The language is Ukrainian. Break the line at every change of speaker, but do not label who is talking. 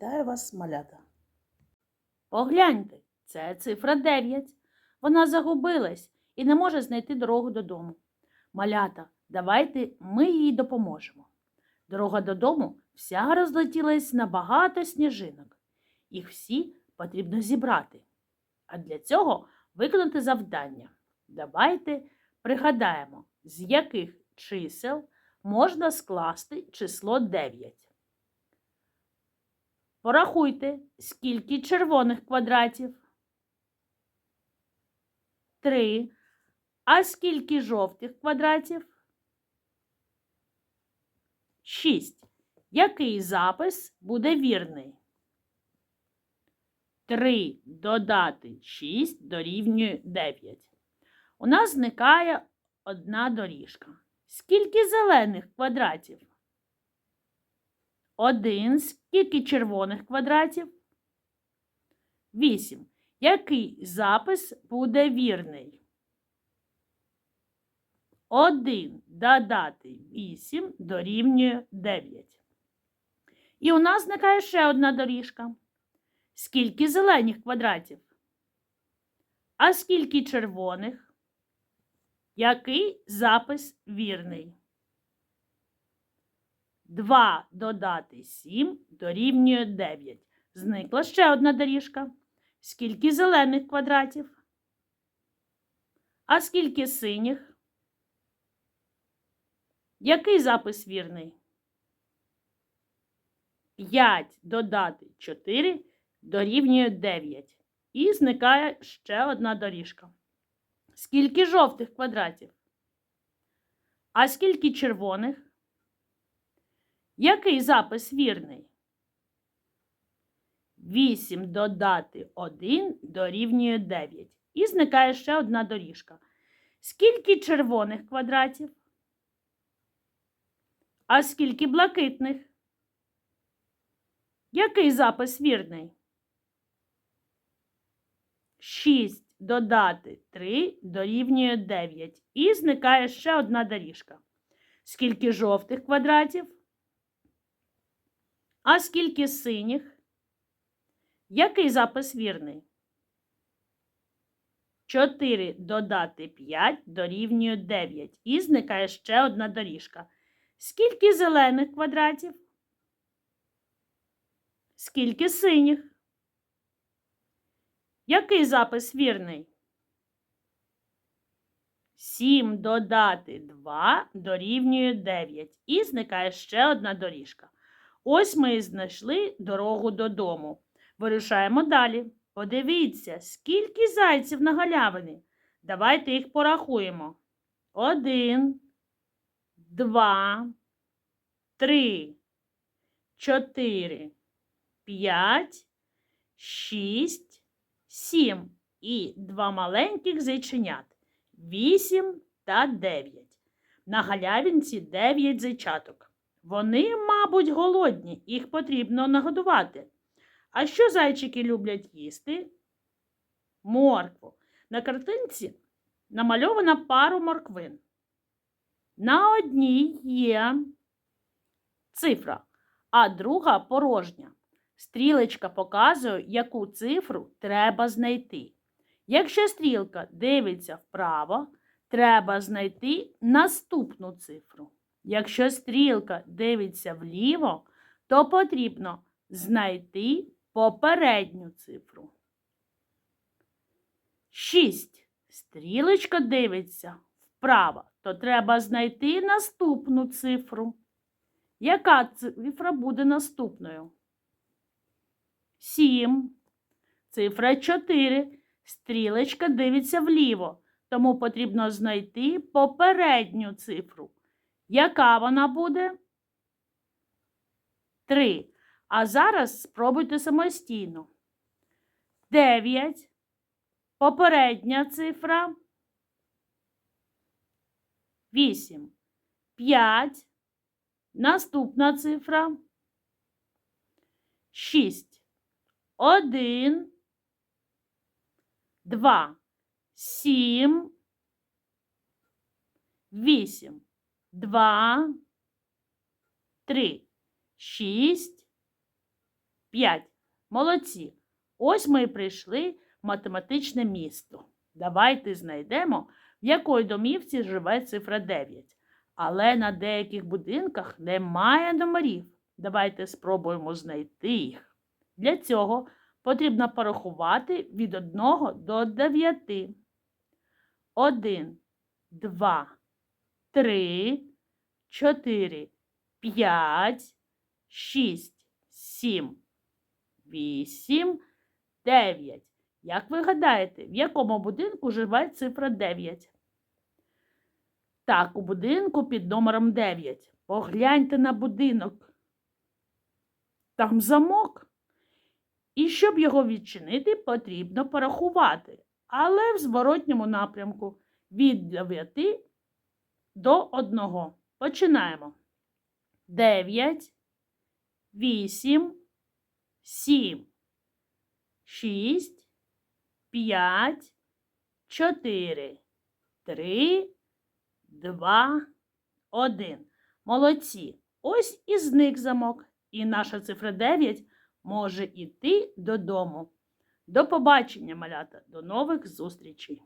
Вітаю вас, малята.
Погляньте, це цифра 9. Вона загубилась і не може знайти дорогу додому. Малята, давайте ми їй допоможемо. Дорога додому вся розлетілась на багато сніжинок. Їх всі потрібно зібрати. А для цього виконати завдання. Давайте пригадаємо, з яких чисел можна скласти число 9. Порахуйте, скільки червоних квадратів. Три. А скільки жовтих квадратів? Шість. Який запис буде вірний? Три додати шість дорівнює дев'ять. У нас зникає одна доріжка. Скільки зелених квадратів? Один. Скільки червоних квадратів? Вісім. Який запис буде вірний? Один додати вісім дорівнює дев'ять. І у нас зникає ще одна доріжка. Скільки зелених квадратів? А скільки червоних? Який запис вірний? 2 додати 7 дорівнює 9. Зникла ще одна доріжка. Скільки зелених квадратів? А скільки синіх? Який запис вірний? 5 додати 4 дорівнює 9. І зникає ще одна доріжка. Скільки жовтих квадратів? А скільки червоних? Який запис вірний? 8 додати 1 дорівнює 9. І зникає ще одна доріжка. Скільки червоних квадратів? А скільки блакитних? Який запис вірний? 6 додати 3 дорівнює 9. І зникає ще одна доріжка. Скільки жовтих квадратів? А скільки синіх? Який запис вірний? 4 додати 5 дорівнює 9. І зникає ще одна доріжка. Скільки зелених квадратів? Скільки синіх? Який запис вірний? 7 додати 2 дорівнює 9. І зникає ще одна доріжка. Ось ми і знайшли дорогу додому. Вирушаємо далі. Подивіться, скільки зайців на галявині. Давайте їх порахуємо. Один, два, три, чотири, п'ять, шість, сім. І два маленьких зайченят. Вісім та дев'ять. На галявинці дев'ять зайчаток. Вони, мабуть, голодні, їх потрібно нагодувати. А що зайчики люблять їсти? Моркву. На картинці намальована пару морквин. На одній є цифра, а друга порожня. Стрілечка показує, яку цифру треба знайти. Якщо стрілка дивиться вправо, треба знайти наступну цифру. Якщо стрілка дивиться вліво, то потрібно знайти попередню цифру. 6. Стрілочка дивиться вправо, то треба знайти наступну цифру. Яка цифра буде наступною? 7. Цифра 4. Стрілочка дивиться вліво, тому потрібно знайти попередню цифру. Яка вона буде? 3. А зараз спробуйте самостійно. 9. Попередня цифра. 8. 5. Наступна цифра. 6. 1. 2. 7. 8. 2. 3. 6. 5. Молодці. Ось ми і прийшли в математичне місто. Давайте знайдемо, в якої домівці живе цифра 9. Але на деяких будинках немає номерів. Давайте спробуємо знайти їх. Для цього потрібно порахувати від 1 до 9. 1, 2, 3, 4, 5, 6, 7, 8, 9. Як ви гадаєте, в якому будинку живе цифра 9? Так, у будинку під номером 9. Погляньте на будинок. Там замок. І щоб його відчинити, потрібно порахувати, але в зворотньому напрямку від 9 до 1. Починаємо. 9, 8, 7, 6, 5, 4, 3, 2, 1. Молодці. Ось і зник замок. І наша цифра 9 може йти додому. До побачення, малята. До нових зустрічей!